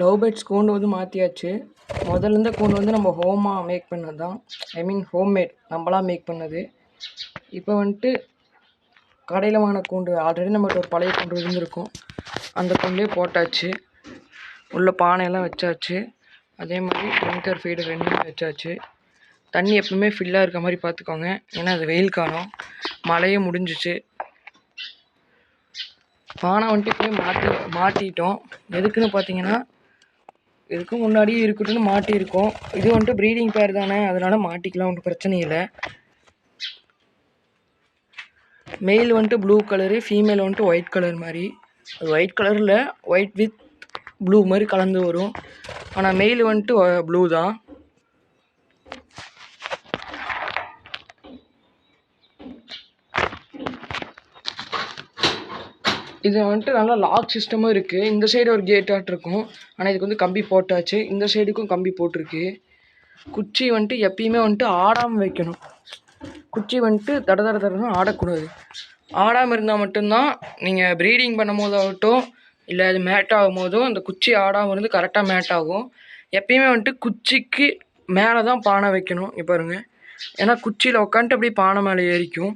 Love birds கூண்டு வந்து மாற்றியாச்சு முதல்ல இருந்த கூண்டு வந்து நம்ம ஹோமாக மேக் பண்ணது தான் ஐ மீன் ஹோம்மேட் நம்மளாக மேக் பண்ணது. இப்போ வந்துட்டு கடையில் வாங்கின கூண்டு ஆல்ரெடி நம்மகிட்ட ஒரு பழைய கூண்டு இருந்திருக்கும். அந்த கூண்டே போட்டாச்சு. உள்ள பானையெல்லாம் வச்சாச்சு. அதே மாதிரி ட்ரிங்கர் ஃபீடு ரெண்டுமே வச்சாச்சு. தண்ணி எப்பவுமே ஃபில்லாக இருக்க மாதிரி பார்த்துக்கோங்க ஏன்னா அது வெயில் காலம். மழையே முடிஞ்சிச்சு. பானை வந்துட்டு இப்போயே மாட்டி மாட்டிட்டோம் எதுக்குன்னு பார்த்தீங்கன்னா இதுக்கு முன்னாடியே இருக்கட்டும்னு மாட்டியிருக்கோம். இது வந்துட்டு ப்ரீடிங் பேர் தானே அதனால் மாட்டிக்கலாம் ஒன்றும் பிரச்சனை இல்லை. மெயில் வந்துட்டு ப்ளூ கலரு ஃபீமேல் வந்துட்டு ஒயிட் கலர் மாதிரி. அது ஒயிட் கலரில் ஒயிட் வித் ப்ளூ மாதிரி கலந்து வரும். ஆனால் மெயில் வந்துட்டு ப்ளூ தான். இது வந்துட்டு நல்லா லாக் சிஸ்டமும் இருக்குது இந்த சைடு ஒரு கேட்டாட்டு இருக்கும். ஆனால் இதுக்கு வந்து கம்பி போட்டாச்சு. இந்த சைடுக்கும் கம்பி போட்டிருக்கு. குச்சி வந்துட்டு எப்பயுமே வந்துட்டு ஆடாமல் வைக்கணும். குச்சி வந்துட்டு தட தட தடன்னு ஆடக்கூடாது. ஆடாமல் இருந்தால் மட்டும்தான் நீங்கள் ப்ரீடிங் பண்ணும் போதாகட்டும் இல்லை அது மேட் ஆகும் போதும் அந்த குச்சி ஆடாமல் இருந்து கரெக்டாக மேட் ஆகும். எப்பயுமே வந்துட்டு குச்சிக்கு மேலே தான் பானை வைக்கணும் இப்போ பாருங்க. ஏன்னா குச்சியில் உட்காந்துட்டு அப்படியே பானை மேலே ஏறிக்கும்.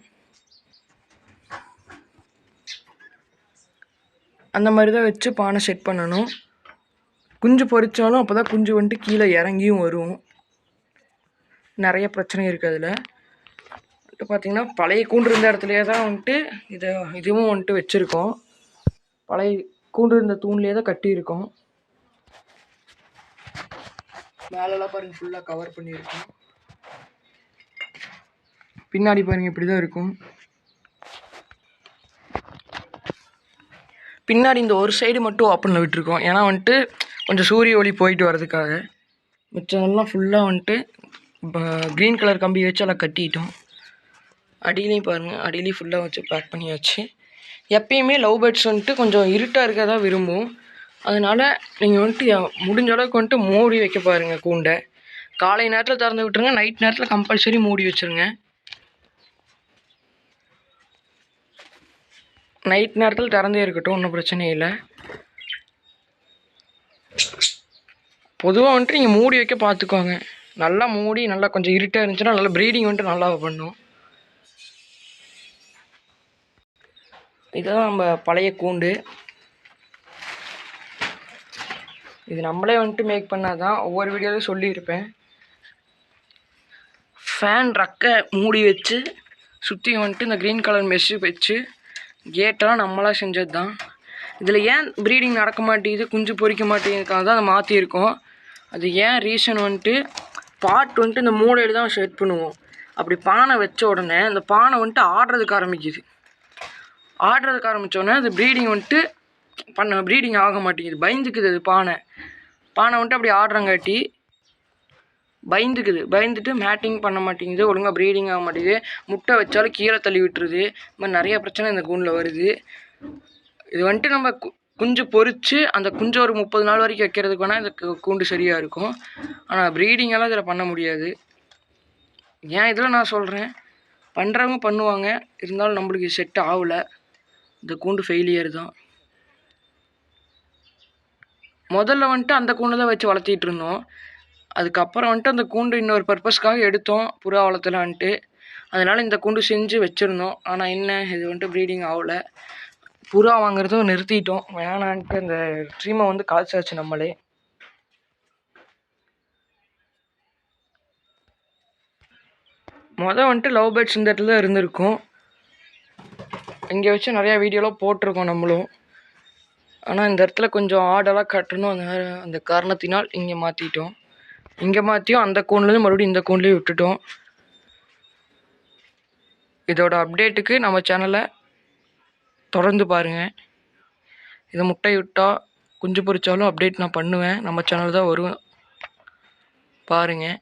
அந்த மாதிரி தான் வச்சு பானை செட் பண்ணணும். குஞ்சு பொறிச்சாலும் அப்போ தான் குஞ்சு வந்துட்டு கீழே இறங்கியும் வரும். நிறைய பிரச்சனை இருக்குது அதில். வந்துட்டு பார்த்தீங்கன்னா பழைய கூண்டு இருந்த இடத்துலையே தான் வந்துட்டு இதை இதுவும் வந்துட்டு வச்சுருக்கோம். பழைய கூண்டு இருந்த தூண்லேயே தான் கட்டியிருக்கோம். மேலெல்லாம் பாருங்க ஃபுல்லாக கவர் பண்ணியிருக்கோம். பின்னாடி பாருங்கள் இப்படி தான் இருக்கும். பின்னாடி இந்த ஒரு சைடு மட்டும் ஓப்பனில் விட்டுருக்கோம். ஏன்னா வந்துட்டு கொஞ்சம் சூரிய ஒளி போயிட்டு வர்றதுக்காக. மிச்சமெல்லாம் ஃபுல்லாக வந்துட்டு க்ரீன் கலர் கம்பி வச்சு எல்லாம் கட்டிட்டோம். அடியிலையும் பாருங்கள் அடியிலையும் ஃபுல்லாக வச்சு பேக் பண்ணியாச்சு. எப்பயுமே லவ் பேர்ட்ஸ் வந்துட்டு கொஞ்சம் இருட்டாக இருக்க தான் விரும்பும் அதனால் நீங்கள் வந்துட்டு முடிஞ்ச அளவுக்கு வந்துட்டு மூடி வைக்க பாருங்கள் கூண்டை. காலை நேரத்தில் திறந்து விட்டுருங்க நைட் நேரத்தில் கம்பல்சரி மூடி வச்சுருங்க. நைட் நேரத்தில் திறந்தே இருக்கட்டும் ஒன்றும் பிரச்சனை இல்லை. பொதுவாக வந்துட்டு நீங்கள் மூடி வைக்க பார்த்துக்கோங்க நல்லா மூடி நல்லா கொஞ்சம் இருட்டாக இருந்துச்சுன்னா நல்லா ப்ரீடிங் வந்துட்டு நல்லா பண்ணும். இதுதான் நம்ம பழைய கூண்டு. இது நம்மளே வந்துட்டு மேக் பண்ணால் தான் ஒவ்வொரு வீடியோலையும் சொல்லியிருப்பேன். ஃபேன் ரக்கை மூடி வச்சு சுற்றி வந்துட்டு இந்த க்ரீன் கலர் மெஷ்ஷு வச்சு கேட்டெல்லாம் நம்மளாக செஞ்சது தான் இதில் ஏன் ப்ரீடிங் நடக்க மாட்டேங்குது குஞ்சு பொரிக்க மாட்டேங்கிறதுக்காக தான் அதை மாற்றிருக்கோம் அது ஏன் ரீசன் வந்துட்டு பாட் வந்துட்டு இந்த மூடையில் தான் செட் பண்ணுவோம். அப்படி பானை வச்ச உடனே அந்த பானை வந்துட்டு ஆடுறதுக்கு ஆரம்பிக்குது. ஆடுறதுக்கு ஆரம்பித்தோடனே உடனே அது ப்ரீடிங் வந்துட்டு பண்ண ப்ரீடிங் ஆக மாட்டேங்குது. பயந்துக்குது அது பானை. பானை வந்துட்டு அப்படி ஆடுறங்காட்டி பயந்துக்குது. பயந்துட்டு மேட்டிங் பண்ண மாட்டேங்குது ஒழுங்காக ப்ரீடிங் ஆக மாட்டேங்குது. முட்டை வச்சாலும் கீழே தள்ளி விட்டுருது. இது மாதிரி நிறைய பிரச்சனை இந்த கூண்டில் வருது. இது வந்துட்டு நம்ம கு- குஞ்சு பொறித்து அந்த குஞ்சு ஒரு முப்பது நாள் வரைக்கும் வைக்கிறதுக்கு வேணால் இந்த கூண்டு சரியாக இருக்கும். ஆனால் ப்ரீடிங்கெல்லாம் இதில் பண்ண முடியாது. ஏன் இதில் நான் சொல்கிறேன் பண்ணுறவங்க பண்ணுவாங்க. இருந்தாலும் நம்மளுக்கு செட் ஆகலை. இந்த கூண்டு ஃபெயிலியர் தான். முதல்ல வந்துட்டு அந்த கூண்டு தான் வச்சு வளர்த்திட்டு இருந்தோம். அதுக்கப்புறம் வந்துட்டு அந்த கூண்டு இன்னொரு பர்பஸ்க்காக எடுத்தோம் புறா வளர்த்தலான்ட்டு அதனால் இந்த கூண்டு செஞ்சு வச்சுருந்தோம். ஆனால் என்ன இது வந்துட்டு ப்ரீடிங் ஆகல. புறா வாங்குறதும் நிறுத்திட்டோம். வேணான்ட்டு அந்த ட்ரீமை வந்து காய்ச்சாச்சு நம்மளே. மொதல் வந்துட்டு லவ் பேர்ட்ஸ் இந்த இடத்துல தான் இருந்திருக்கும். இங்கே வச்சு நிறையா வீடியோலாம் போட்டிருக்கோம் நம்மளும். ஆனால் இந்த இடத்துல கொஞ்சம் ஆடெல்லாம் கட்டணும் அந்த அந்த காரணத்தினால் இங்கே மாற்றிட்டோம் இங்கே மாற்றியும் அந்த கூண்லேருந்து மறுபடியும் இந்த கூண்லேயே விட்டுட்டோம். இதோட அப்டேட்டுக்கு நம்ம சேனலை தொடர்ந்து பாருங்கள் இது முட்டை விட்டால் குஞ்சு பொறிச்சாலும் அப்டேட் நான் பண்ணுவேன். நம்ம சேனல் தான் வரும். பாருங்கள்